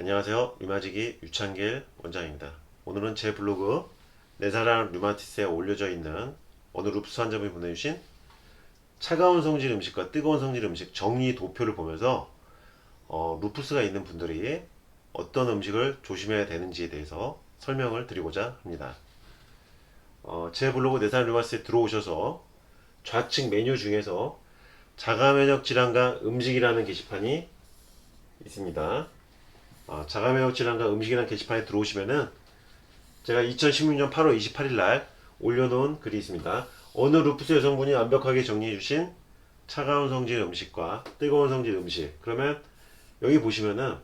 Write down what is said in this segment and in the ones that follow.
안녕하세요. 류마지기 유창길 원장입니다. 오늘은 제 블로그 내 사랑 류마티스에 올려져 있는 어느 루프스 환자분이 보내주신 차가운 성질 음식과 뜨거운 성질 음식 정리 도표를 보면서 어, 루프스가 있는 분들이 어떤 음식을 조심해야 되는지에 대해서 설명을 드리고자 합니다. 어, 제 블로그 내 사랑 류마티스에 들어오셔서 좌측 메뉴 중에서 자가 면역 질환과 음식이라는 게시판이 있습니다. 어, 자가면역 질환과 음식이라는 게시판에 들어오시면은 제가 2016년 8월 28일 날 올려놓은 글이 있습니다. 어느 루프스 여성분이 완벽하게 정리해 주신 차가운 성질 음식과 뜨거운 성질 음식. 그러면 여기 보시면은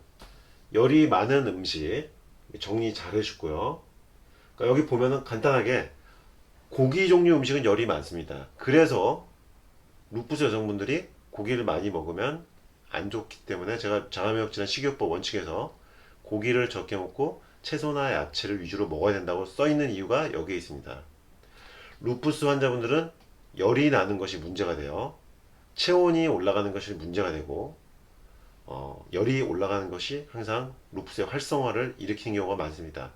열이 많은 음식 정리 잘 해주고요. 그러니까 여기 보면은 간단하게 고기 종류 음식은 열이 많습니다. 그래서 루프스 여성분들이 고기를 많이 먹으면 안 좋기 때문에 제가 질환 식이요법 원칙에서 고기를 적게 먹고 채소나 야채를 위주로 먹어야 된다고 써 있는 이유가 여기에 있습니다. 루푸스 환자분들은 열이 나는 것이 문제가 돼요. 체온이 올라가는 것이 문제가 되고 어, 열이 올라가는 것이 항상 루푸스의 활성화를 일으키는 경우가 많습니다.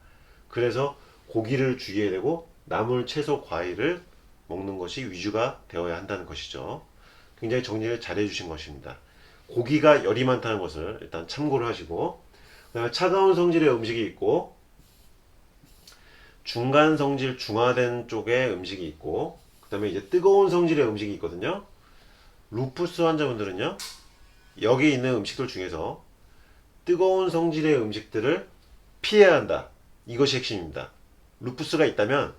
그래서 고기를 줄여야 되고 나물, 채소, 과일을 먹는 것이 위주가 되어야 한다는 것이죠. 굉장히 정리를 잘 해 주신 것입니다. 고기가 열이 많다는 것을 일단 참고를 하시고 그다음에 차가운 성질의 음식이 있고 중간 성질 중화된 쪽의 음식이 있고 그다음에 이제 뜨거운 성질의 음식이 있거든요. 루푸스 환자분들은요. 여기 있는 음식들 중에서 뜨거운 성질의 음식들을 피해야 한다. 이것이 핵심입니다. 루푸스가 있다면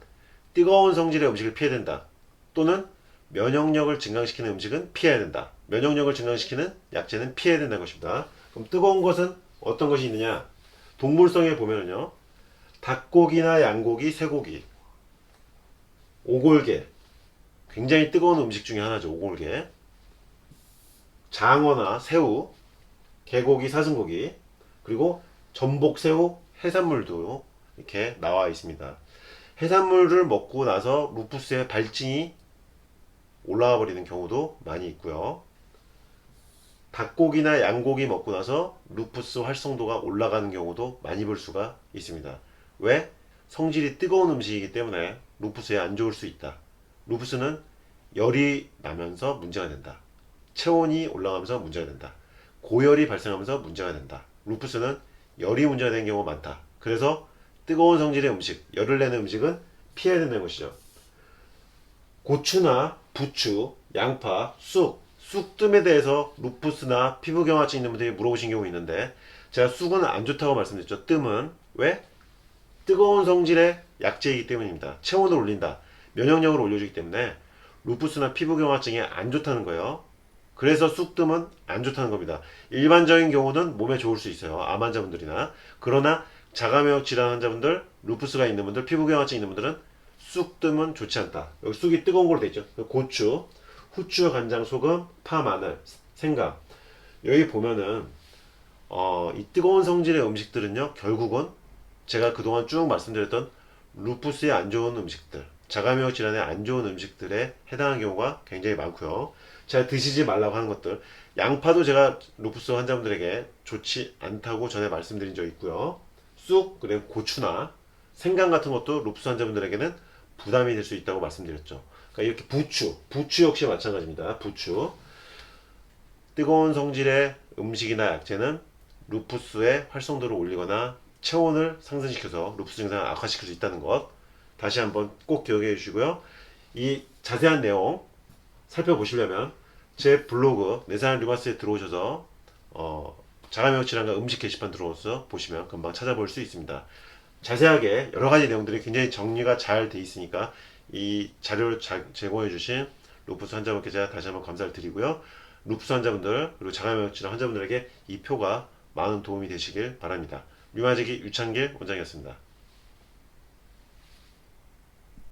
뜨거운 성질의 음식을 피해야 된다. 또는 면역력을 증강시키는 음식은 피해야 된다. 면역력을 증강시키는 약재는 피해야 된다는 것입니다. 그럼 뜨거운 것은 어떤 것이 있느냐? 동물성에 보면은요. 닭고기나 양고기, 쇠고기, 오골계. 굉장히 뜨거운 음식 중에 하나죠. 오골계. 장어나 새우, 개고기, 사슴고기, 그리고 전복, 새우, 해산물도 이렇게 나와 있습니다. 해산물을 먹고 나서 루푸스의 발진이 올라와 버리는 경우도 많이 있고요. 닭고기나 양고기 먹고 나서 루푸스 활성도가 올라가는 경우도 많이 볼 수가 있습니다. 왜? 성질이 뜨거운 음식이기 때문에 루푸스에 안 좋을 수 있다. 루푸스는 열이 나면서 문제가 된다. 체온이 올라가면서 문제가 된다. 고열이 발생하면서 문제가 된다. 루푸스는 열이 문제가 되는 경우가 많다. 그래서 뜨거운 성질의 음식, 열을 내는 음식은 피해야 된다는 것이죠. 고추나 부추, 양파, 쑥, 쑥뜸에 대해서 루푸스나 피부경화증 있는 분들이 물어보신 경우 있는데 제가 쑥은 안 좋다고 말씀드렸죠. 뜸은 왜? 뜨거운 성질의 약재이기 때문입니다. 체온을 올린다. 면역력을 올려주기 때문에 루푸스나 피부경화증이 안 좋다는 거예요. 그래서 쑥뜸은 안 좋다는 겁니다. 일반적인 경우는 몸에 좋을 수 있어요. 암 환자분들이나. 그러나 자가면역 질환 환자분들, 루푸스가 있는 분들, 피부경화증 있는 분들은 쑥뜸은 좋지 않다. 여기 쑥이 뜨거운 걸로 돼 있죠. 고추, 후추, 간장, 소금, 파, 마늘, 생강. 여기 보면은 어, 이 뜨거운 성질의 음식들은요, 결국은 제가 그동안 쭉 말씀드렸던 루푸스에 안 좋은 음식들, 자가면역 질환에 안 좋은 음식들에 해당하는 경우가 굉장히 많고요. 제가 드시지 말라고 하는 것들, 양파도 제가 루푸스 환자분들에게 좋지 않다고 전에 말씀드린 적 있고요. 쑥, 그리고 고추나 생강 같은 것도 루푸스 환자분들에게는 부담이 될 수 있다고 말씀드렸죠. 그러니까 이렇게 부추, 부추 역시 마찬가지입니다. 부추. 뜨거운 성질의 음식이나 약재는 루푸스의 활성도를 올리거나 체온을 상승시켜서 루푸스 증상을 악화시킬 수 있다는 것 다시 한번 꼭 기억해 주시고요. 이 자세한 내용 살펴보시려면 제 블로그 내사람 류마스에 들어오셔서 어, 자가면역 질환과 음식 게시판 들어오셔서 보시면 금방 찾아볼 수 있습니다. 자세하게 여러 가지 내용들이 굉장히 정리가 잘 돼 있으니까 이 자료를 자- 제공해 주신 루푸스 환자분께 제가 다시 한번 감사를 드리고요. 루푸스 환자분들 그리고 자가면역 질환 환자분들에게 이 표가 많은 도움이 되시길 바랍니다. 류마지기 유창길 원장이었습니다.